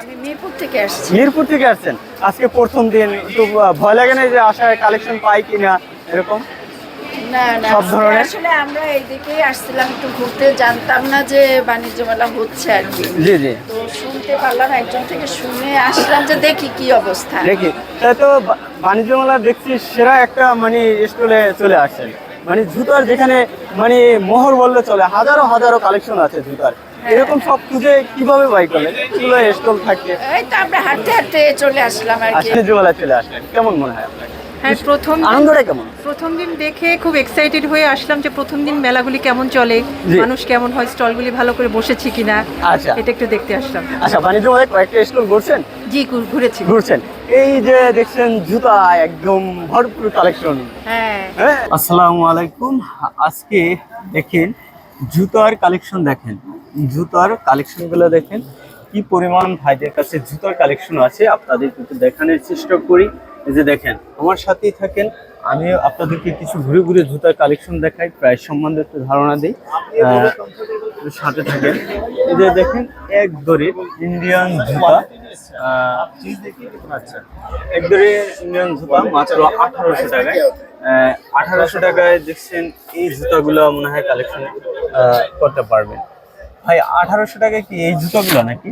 আমি মিরপুর থেকে আসছি। মিরপুর থেকে আসছেন? আজকে প্রথম দিন একটু ভয় লাগে না যে আশায় কালেকশন পাই কিনা এরকম? না না সব ধরনের? আসলে আমরা আসছিলাম একটু ঘুরতে। জানতাম না যে বাণিজ্য মেলা হচ্ছে আর কি। জি জি। তো শুনতে পারলাম একজন থেকে শুনে আসলাম যে দেখি কি অবস্থা। দেখি। তাই তো বাণিজ্য মেলা দেখছি সেরা একটা মানে স্টলে চলে আসছেন। মানে জুতার যেখানে মানে মোহর বললে চলে হাজারো হাজারো কালেকশন আছে জুতার। এরকম সব খুঁজে কীভাবে বাই করলেন? এগুলো স্টল থাকে। এই তো আমরা হাঁটতে হাঁটতে চলে আসলাম আর কি। আজকে চলে আসলেন। কেমন মনে হয় আপনার? হ্যাঁ প্রথম আনন্দটা কেমন? প্রথম দিন দেখে খুব এক্সাইটেড হয়ে আসলাম যে প্রথম দিন মেলাগুলি কেমন চলে মানুষ কেমন হয় স্টলগুলি ভালো করে বসেছে কিনা আচ্ছা। এটা একটু দেখতে আসলাম। আচ্ছা বাণিজ্য মেলায় কয়েকটা স্টল ঘুরছেন? জি ঘুরেছি। ঘুরছেন। এই যে দেখছেন জুতা একদম ভরপুর কালেকশন হ্যাঁ। হ্যাঁ। আসসালামু আলাইকুম। আজকে দেখেন জুতার কালেকশন দেখেন। জুতার কালেকশনগুলো দেখেন। কি পরিমাণ ভাইদের কাছে জুতার কালেকশন আছে, আপনাদের কিন্তু দেখানোর চেষ্টা করি। এই যে দেখেন, আমার সাথেই থাকেন। আমি আপনাদেরকে কিছু ঘুরে ঘুরে জুতার কালেকশন দেখাই, প্রায় সম্বন্ধে একটু ধারণা দিই। সাথে থাকেন। এই যে দেখেন, এক দরে ইন্ডিয়ান জুতা। আচ্ছা এক দরে ইন্ডিয়ান জুতা মাত্র আঠারোশো টাকায়। আঠারোশো টাকায় দেখছেন, এই জুতাগুলো মনে হয় কালেকশন করতে পারবেন। ভাই আঠারোশো টাকা কি এই জুতোগুলো নাকি?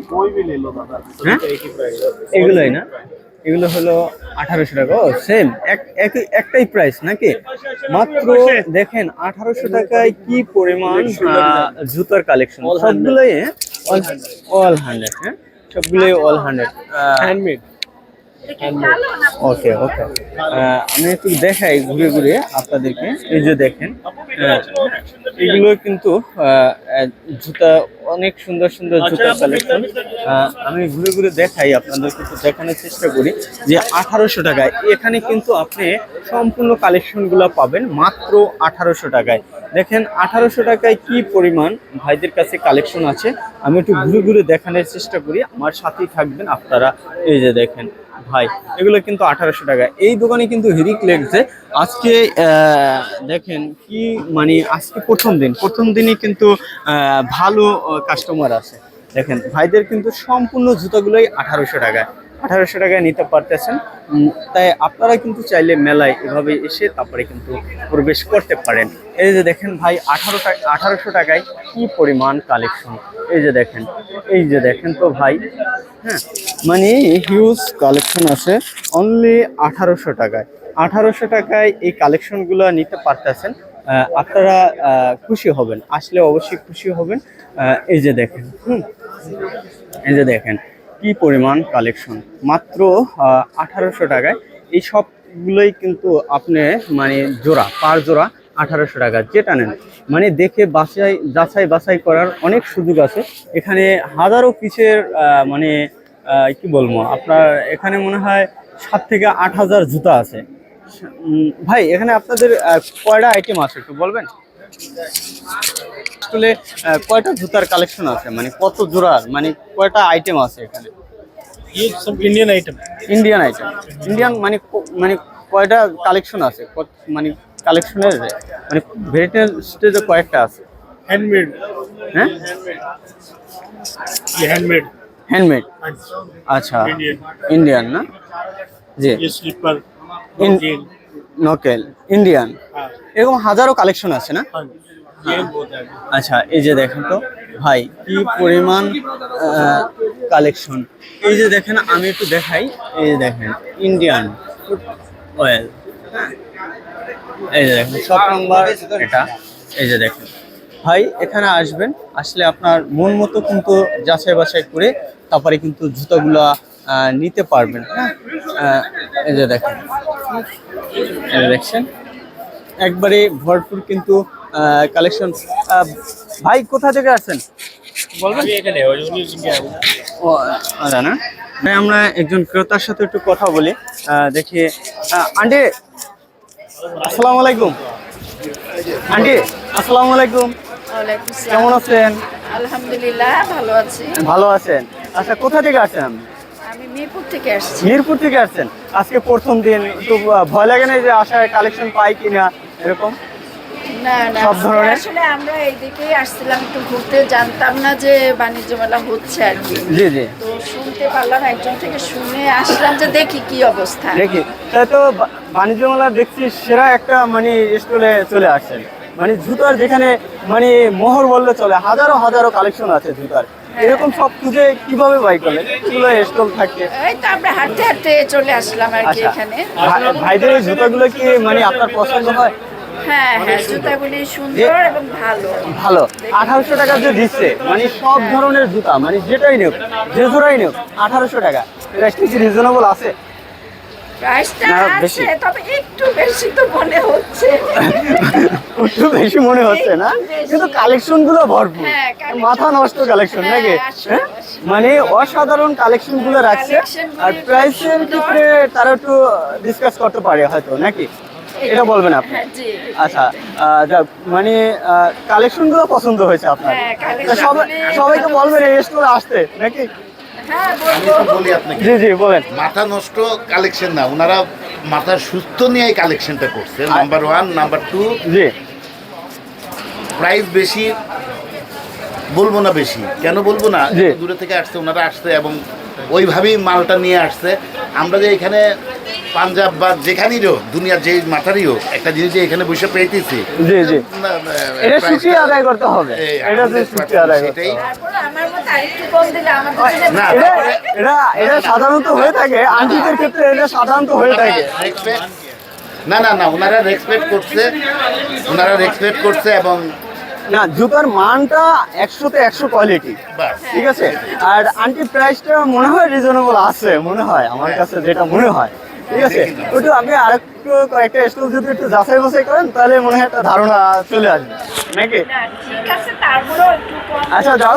হ্যাঁ? এগুলোই না? এগুলো হলো আঠারোশো টাকা। ও সেম একটাই প্রাইস নাকি? মাত্র দেখেন আঠারোশো টাকায় কি পরিমাণ জুতার কালেকশন সবগুলোই অল হান্ড্রেড হ্যাঁ? সবগুলোই all hundred handmade okay okay আমি একটু দেখাই ঘুরে ঘুরে আপনাদেরকে এই যে দেখেন এগুলো কিন্তু জুতা অনেক সুন্দর সুন্দর জুতার কালেকশন আমি ঘুরে ঘুরে দেখাই আপনাদেরকে একটু দেখানোর চেষ্টা করি যে আঠারোশো টাকায় এখানে কিন্তু আপনি সম্পূর্ণ কালেকশনগুলো পাবেন মাত্র আঠারোশো টাকায়। দেখেন আঠারোশো টাকায় কি পরিমাণ ভাইদের কাছে কালেকশন আছে? আমি একটু ঘুরে ঘুরে দেখানোর চেষ্টা করি আমার সাথেই থাকবেন আপনারা। এই যে দেখেন ভাই, এগুলো কিন্তু আঠারোশো টাকা। এই দোকানে কিন্তু হিরিক লেগছে। আজকে দেখেন কি মানে আজকে প্রথম দিন। প্রথম দিনই কিন্তু ভালো কাস্টমার আছে। দেখেন, ভাইদের কিন্তু সম্পূর্ণ জুতোগুলোই আঠারোশো টাকায়। আঠারোশো টাকায় নিতে পারতেছেন। তাই আপনারা কিন্তু চাইলে মেলায় এভাবে এসে তারপরে কিন্তু প্রবেশ করতে পারেন। এই যে দেখেন ভাই, আঠারো টাকা আঠারোশো টাকায় কি পরিমাণ কালেকশন এই যে দেখেন, এই যে দেখেন তো ভাই হ্যাঁ মানে হিউজ কালেকশন আছে অনলি আঠারোশো টাকায়। আঠারোশো টাকায় এই কালেকশনগুলো নিতে পারতেছেন আপনারা খুশি হবেন, আসলে অবশ্যই খুশি হবেন। এই যে দেখেন, হুম, এই যে দেখেন কি পরিমাণ কালেকশন মাত্র আঠারোশো টাকায়। এই সবগুলোই কিন্তু আপনি মানে জোড়া, পার জোড়া আঠারোশো টাকা। যেটা নেন। মানে দেখে বাছাই, যাচাই বাছাই করার অনেক সুযোগ আছে। এখানে হাজারো পিসের মানে কি বলব? আপনার এখানে মনে হয় সাত থেকে আট হাজার জুতা আছে। ভাই, এখানে আপনাদের কয়টা আইটেম আছে একটু বলবেন? আসলে কয়টা জুতার কালেকশন আছে? মানে কত জোড়ার? মানে কয়টা আইটেম আছে এখানে? Indian item Indian item Indian মানে মানে কয়টা কালেকশন আছে? মানে কালেকশনের মানে ভেরিটেজে কয়েকটা আছে। হ্যান্ডমেড হ্যাঁ? হ্যান্ডমেড হ্যান্ডমেড আচ্ছা। ইন্ডিয়ান না? জি। স্লিপার নকেল ইন্ডিয়ান। এরকম হাজারো কালেকশন আছে না? আচ্ছা এই যে দেখেন তো ভাই কি পরিমাণ কালেকশন এই যে দেখেন আমি একটু দেখাই এই যে দেখেন ইন্ডিয়ান অয়েল হ্যাঁ। এই যে দেখেন সব নম্বর এটা। এই যে দেখেন। ভাই এখানে আসবেন আসলে আপনার মন মতো কিন্তু যাচাই বাছাই করে তারপরে কিন্তু জুতাগুলা নিতে পারবেন। হ্যাঁ। আহ, এই যে দেখেন। এই দেখছেন? একবারে ভরপুর কিন্তু কালেকশন ভাই কোথা থেকে আসছেন? বলবেন? ও আচ্ছা না ভাই আমরা একজন ক্রেতার সাথে একটু কথা বলি। আহ, দেখি। আন্টি আসসালামু আলাইকুম। আন্টি আসসালামু আলাইকুম। কেমন আছেন? আলহামদুলিল্লাহ ভালো আছি। ভালো আছেন। আচ্ছা কোথা থেকে আসছেন আপনি? আমি মিরপুর থেকে আসছি। মিরপুর থেকে আসছেন? আজকে প্রথম দিন একটু ভয় লাগে না যে আশায় কালেকশন পাই কিনা এরকম? না না সব ধরনের? আসলে আমরা এইদিকেই আসছিলাম একটু ঘুরতে। জানতাম না যে বাণিজ্য মেলা হচ্ছে আর কি। জি জি। তো শুনতে পারলাম একজন থেকে শুনে আসলাম যে দেখি কি অবস্থা। দেখি। তাই তো বাণিজ্য মেলা দেখছি সেরা একটা মানে স্টলে চলে আসছেন। মানে জুতার যেখানে মানে মোহর বললে চলে হাজারো হাজারো কালেকশন আছে জুতার। এরকম সব খুঁজে কীভাবে বাই করে এগুলো স্টল থাকে। এই তো আমরা হাঁটতে হাঁটতে চলে আসলাম আর কি আচ্ছা। এখানে। ভাই- ভাইদের এই জুতাগুলো কি মানে আপনার পছন্দ হয়? হ্যাঁ হ্যাঁ জুতাগুলি সুন্দর এবং ভালো। ভালো। আঠারোশো টাকা যে দিচ্ছে মানে সব ধরনের জুতা মানে যেটাই নেব যে জোড়াই নেব আঠারোশো টাকা। এটা কি রিজনেবল আছে প্রাইসটা না, আছে বেশি। তবে একটু বেশি মনে হচ্ছে। না? কিন্তু কালেকশনগুলো ভরপুর। হ্যাঁ, মাথা নষ্ট কালেকশন হ্যাঁ, নাকি? হ্যাঁ? মানে অসাধারণ কালেকশনগুলো রাখছে আর প্রাইসের। ক্ষেত্রে তারা একটু ডিসকাস করতে পারে হয়তো নাকি? এটা বলবেন আপনি। আচ্ছা মানে কালেকশনগুলো পছন্দ হয়েছে আপনার। সবাইকে বলবেন এই স্টোরে আসতে নাকি? আমি বলব বলি আপনাকে। জি জি বলেন। মাথা নষ্ট কালেকশন না ওনারা মাথা সুস্থ নিয়ে কালেকশনটা করছে। নাম্বার ওয়ান নাম্বার টু জি। প্রাইস বেশি বলব না বেশি। কেন বলব না। দূরে থেকে আসছে ওনারা আসছে এবং ওইভাবেই মালটা নিয়ে আসছে। আমরা যে এখানে পাঞ্জাব বা যেখানেই হোক দুনিয়ার যে মাথারই হোক একটা জিনিস যে এখানে বসে পেয়েছি জি জি। না, না, এটা আদায় করতে হবে। এটা যে আদায় করতে সেটাই হবে। তারপরে আমার মতো আরেকটু কম দিলে আমার দুজনের না, এটা এটা এটা সাধারণত হয়ে থাকে। আন্টিদের ক্ষেত্রে এটা সাধারণত হয়ে থাকে। না না না ওনারা রেসপেক্ট করছে। ওনারা রেসপেক্ট করছে এবং না জুতার মানটা একশোতে একশো কোয়ালিটি ঠিক আছে? আর আন্টি প্রাইসটা মনে হয় রিজনেবল আছে মনে হয়। আমার কাছে যেটা মনে হয়। ঠিক আছে? ওটা আপনি আরেকটু কয়েকটা স্টল যদি একটু যাচাই বাছাই করেন তাহলে মনে হয় একটা ধারণা চলে আসবে। নাকি? আচ্ছা, যাও।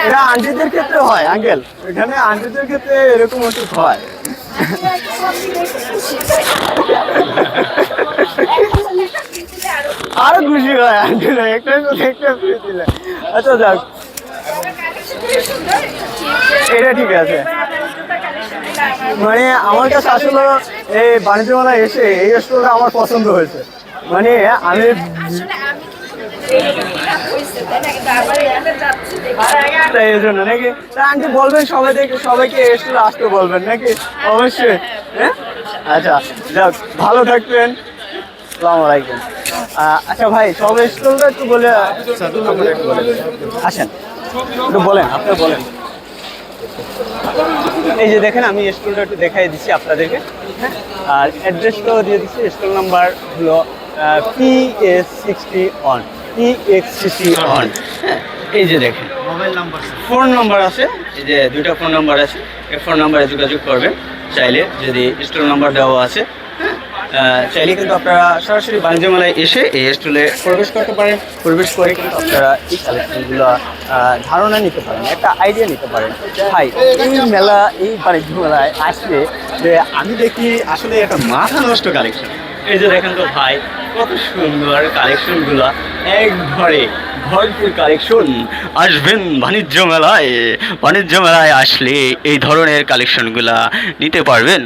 এটা আন্টিদের ক্ষেত্রে হয় আঙ্কেল এখানে আন্টিদের ক্ষেত্রে এরকম ওষুধ হয়। আরও খুশি হয় আন্টির একটা একটা আচ্ছা যাক। একটু ঠিক এটা ঠিক আছে এবার আমার জুতা কালেকশনগুলো আমার মানে আমার কাছে আসলে এই বাণিজ্য মেলা এসে এই স্টোরটা আমার পছন্দ হয়েছে। মানে আমি এই জন্য নাকি? আন্টি বলবেন সবাই থেকে সবাইকে আসতে বলবেন নাকি? অবশ্যই হ্যাঁ? আচ্ছা যাক ভালো থাকবেন। আসসালামু আলাইকুম। আচ্ছা ভাই সব একটু বলে আসেন। একটু বলেন আপনি বলেন। এই যে দেখেন আমি স্টলটা একটু দেখাই দিচ্ছি আপনাদেরকে। হ্যাঁ আর অ্যাড্রেসটাও দিয়ে দিচ্ছি স্টল নাম্বার হলো P S sixty one P X sixty one এই যে দেখেন মোবাইল নাম্বার ফোন নাম্বার আছে। এই যে দুইটা ফোন নাম্বার আছে এই ফোন নাম্বারে যোগাযোগ করবেন। চাইলে যদি স্টল নাম্বার দেওয়া আছে চাইলে কিন্তু আপনারা সরাসরি বাণিজ্য মেলায় এসে এই স্টলে প্রবেশ করতে পারেন। প্রবেশ করে কিন্তু আপনারা এই কালেকশনগুলো ধারণা নিতে পারেন, একটা আইডিয়া নিতে পারেন। ভাই, এই মেলা, এই বাণিজ্য মেলায় আসলে যে আমি দেখি আসলে একটা মাথা নষ্ট কালেকশন। এই যে দেখেন তো ভাই, কত সুন্দর কালেকশনগুলো, এক ঘরে ভরপুর কালেকশন। আসবেন বাণিজ্য মেলায় বাণিজ্য মেলায় আসলে এই ধরনের কালেকশনগুলা নিতে পারবেন।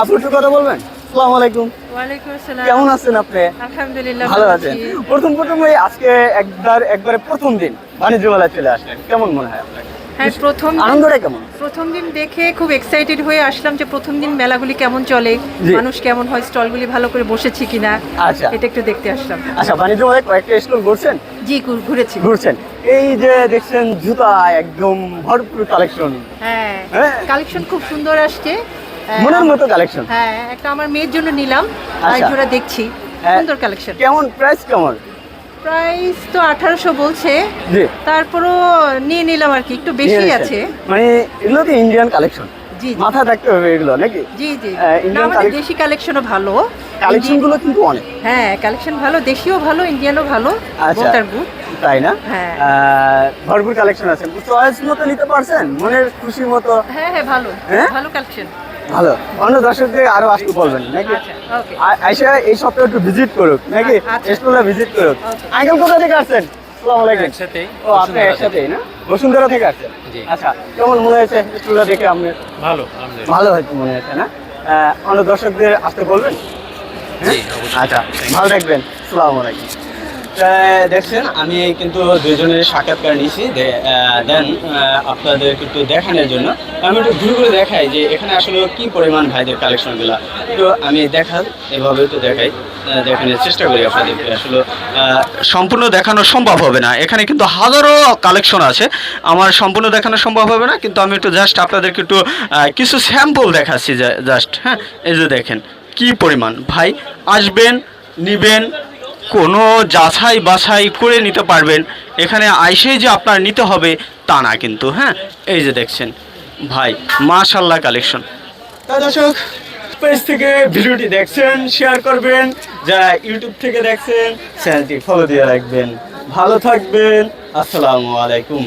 আপনি একটু কথা বলবেন? আসসালামু আলাইকুম। ওয়ালাইকুম আসসালাম। কেমন আছেন আপনি? আলহামদুলিল্লাহ ভালো আছেন। প্রথম প্রথম এই আজকে একবার একবারে প্রথম দিন বাণিজ্য মেলায় চলে আসলেন। কেমন মনে হয় আপনার? হ্যাঁ প্রথম আনন্দটা কেমন? প্রথম দিন দেখে খুব এক্সাইটেড হয়ে আসলাম যে প্রথম দিন মেলাগুলি কেমন চলে মানুষ কেমন হয় স্টলগুলি ভালো করে বসেছি কিনা আচ্ছা। এটা একটু দেখতে আসলাম। আচ্ছা বাণিজ্য মেলায় কয়েকটা স্টল ঘুরছেন? জি ঘুরেছি। ঘুরছেন। এই যে দেখছেন জুতা একদম ভরপুর কালেকশন হ্যাঁ হ্যাঁ। কালেকশন খুব সুন্দর আসছে। হ্যাঁ, মনের মতো কালেকশন হ্যাঁ একটা আমার মেয়ের জন্য নিলাম। আর আচ্ছা। জোড়া দেখছি। হ্যাঁ। সুন্দর কালেকশন কেমন? প্রাইস কেমন? প্রাইস তো আঠারোশো বলছে। জি। তারপরও নিয়ে নিলাম আর কি একটু বেশি আছে। মানে এগুলো তো ইন্ডিয়ান কালেকশন মাথা থাকতে হবে এগুলো নাকি? জি জি। হ্যাঁ, আমাদের দেশি কালেকশনও ভালো। কালেকশনগুলো কিন্তু অনেক। হ্যাঁ কালেকশন ভালো দেশিও ভালো ইন্ডিয়ানও ভালো আচ্ছা। তাই না? হ্যাঁ। ভরপুর কালেকশন আছে। চয়েস মতো নিতে পারছেন? মনের খুশির মতো? হ্যাঁ হ্যাঁ ভালো। হ্যাঁ? ভালো কালেকশন ভালো। অন্য দর্শকদের আরও আসতে বলবেন নাকি? আচ্ছা আইসা এই সপ্তাহে একটু ভিজিট করুক নাকি? আচ্ছা। স্কুলে ভিজিট করুক. আঙ্কেল কোথা থেকে আসছেন? আলাইকুম। ও আপনি একসাথেই না? বসুন্ধরা থেকে আসছেন? আচ্ছা কেমন মনে হয়েছে স্কুলটা দেখে আপনি? ভালো ভালো হয়েছে মনে হয়েছে না? অন্য দর্শকদের আসতে বলবেন? আচ্ছা ভালো থাকবেন। আসসালামু আলাইকুম। তা দেখছেন, আমি কিন্তু দুজনের সাক্ষাৎকার নিয়েছি। দেন আপনাদের একটু দেখানোর জন্য। আমি একটু ঘুরে ঘুরে দেখাই যে এখানে আসলে কি পরিমাণ ভাইদের কালেকশনগুলো। একটু আমি দেখার এভাবে একটু দেখাই দেখানোর চেষ্টা করি আপনাদেরকে। আসলে সম্পূর্ণ দেখানো সম্ভব হবে না। এখানে কিন্তু হাজারো কালেকশন আছে। আমার সম্পূর্ণ দেখানো সম্ভব হবে না, কিন্তু আমি একটু জাস্ট আপনাদেরকে একটু কিছু স্যাম্পল দেখাচ্ছি জাস্ট হ্যাঁ? এই যে দেখেন, কি পরিমাণ। ভাই, আসবেন, নিবেন কোনো যাছাই বাছাই করে নিতে পারবেন। এখানে আইসেই যে আপনার নিতে হবে তা না কিন্তু হ্যাঁ? এই যে দেখছেন, ভাই মাশাল্লাহ কালেকশন দর্শক, পেজ থেকে ভিডিওটি দেখছেন শেয়ার করবেন। যারা ইউটিউব থেকে দেখছেন চ্যানেলটি ফলো দিয়ে রাখবেন। ভালো থাকবেন, আসসালামু আলাইকুম।